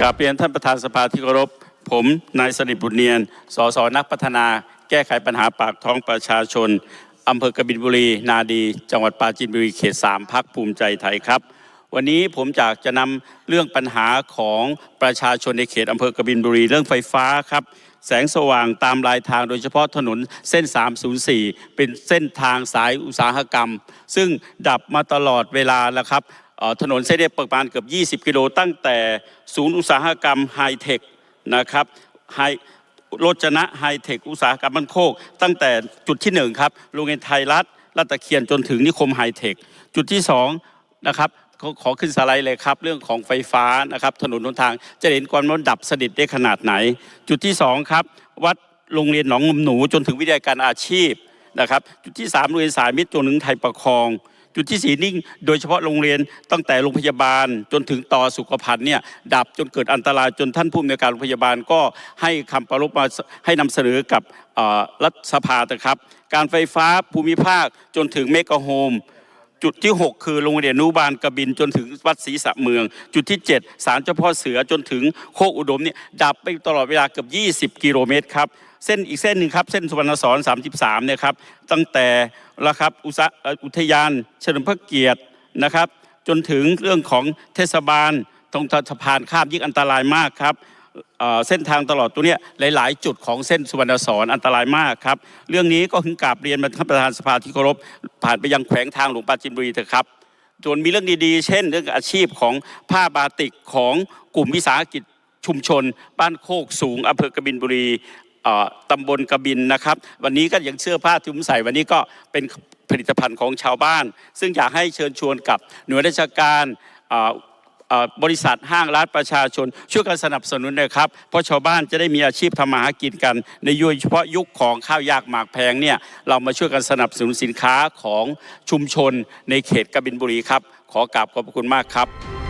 กราบเรียนท่านประธานสภาที่เคารพ ผมนายสนิทบุญเนียน สสนักพัฒนา แก้ไขปัญหาปากท้องประชาชนอำเภอกบินบุรี นาดี จังหวัดปราจีนบุรีเขต3พักภูมิใจไทยครับ วันนี้ผมอยากจะนำเรื่องปัญหาของประชาชนในเขตอำเภอกบินบุรี เรื่องไฟฟ้าครับแสงสว่างตามรายทางโดยเฉพาะถนนเส้น 304 เป็นเส้นทางสายอุตสาหกรรม ซึ่งดับมาตลอดเวลาแล้วครับ ถนนเส้นนี้ประมาณเกือบ 20 กิโลตั้งแต่ศูนย์อุตสาหกรรมไฮเทคนะครับไฮโรจนะไฮเทคอุตสาหกรรมมันโคก ตั้งแต่จุดที่หนึ่งครับโรงเรียนไทยรัฐลาดตะเคียนจนถึงนิคมไฮเทค จุดที่สองนะครับขอขึ้นสไลด์เลยครับ เรื่องของไฟฟ้านะครับถนนหนทางจะเห็นความร้อนดับสนิทได้ขนาดไหน จุดที่สองครับวัดโรงเรียนหนองงมหนูจนถึงวิทยาการอาชีพนะครับจุดที่สามโรงเรียนสายมิตรจนถึงไทยประคอง จุดที่สี่นิ่ง โดยเฉพาะโรงเรียนตั้งแต่โรงพยาบาลจนถึงต่อสุขภัณฑ์เนี่ยดับจนเกิดอันตรายจนท่านผู้อำนวยการโรงพยาบาลก็ให้คำประรบมาให้นำเสนอกับรัฐสภานะครับ การไฟฟ้าภูมิภาคจนถึงเมกะโฮมจุดที่ 6 คือโรงเรียนนุบาลกบินจนถึงวัดศรีสะเมือง จุดที่7ศาลเจ้าพ่อเสือจนถึงโคกอุดมเนี่ยดับไปตลอดเวลาเกือบ 20 กิโลเมตรครับ เส้นอีกเส้นหนึ่งครับเส้นสุวรรณสอน33เนี่ยครับตั้งแต่ละครับอุอุทยานเฉลิมพระเกียรตินะครับ จนถึงเรื่องของเทศบาลตรงสะพานข้ามยิ่งอันตรายมากครับเเส้นทางตลอดตัวเนี้ยหลาย ๆ จุดของเส้นสุวรรณสอนอันตรายมากครับ เรื่องนี้ก็ถึงกราบเรียนมาท่านประธานสภาที่เคารพผ่านไปยังแขวงทางหลวงปราจินบุรีเถอะครับส่วนมีเรื่องดีๆ เช่น เรื่องอาชีพของผ้าบาติกของกลุ่มวิสาหกิจชุมชน บ้านโคกสูงอำเภอกบินบุรี ตำบลกบินนะครับ วันนี้ก็ยังเสื้อผ้าที่ผมใส่วันนี้ก็เป็นผลิตภัณฑ์ของชาวบ้าน ซึ่งอยากให้เชิญชวนกับหน่วยราชการบริษัทห้างร้านประชาชน ช่วยกันสนับสนุนนะครับ เพราะชาวบ้านจะได้มีอาชีพทำมาหากินกัน ในยุคเฉพาะยุคของข้าวยากหมากแพงเนี่ยเรามาช่วยกันสนับสนุนสินค้าของชุมชนในเขตกบินบุรีครับ ขอกราบขอบคุณมากครับ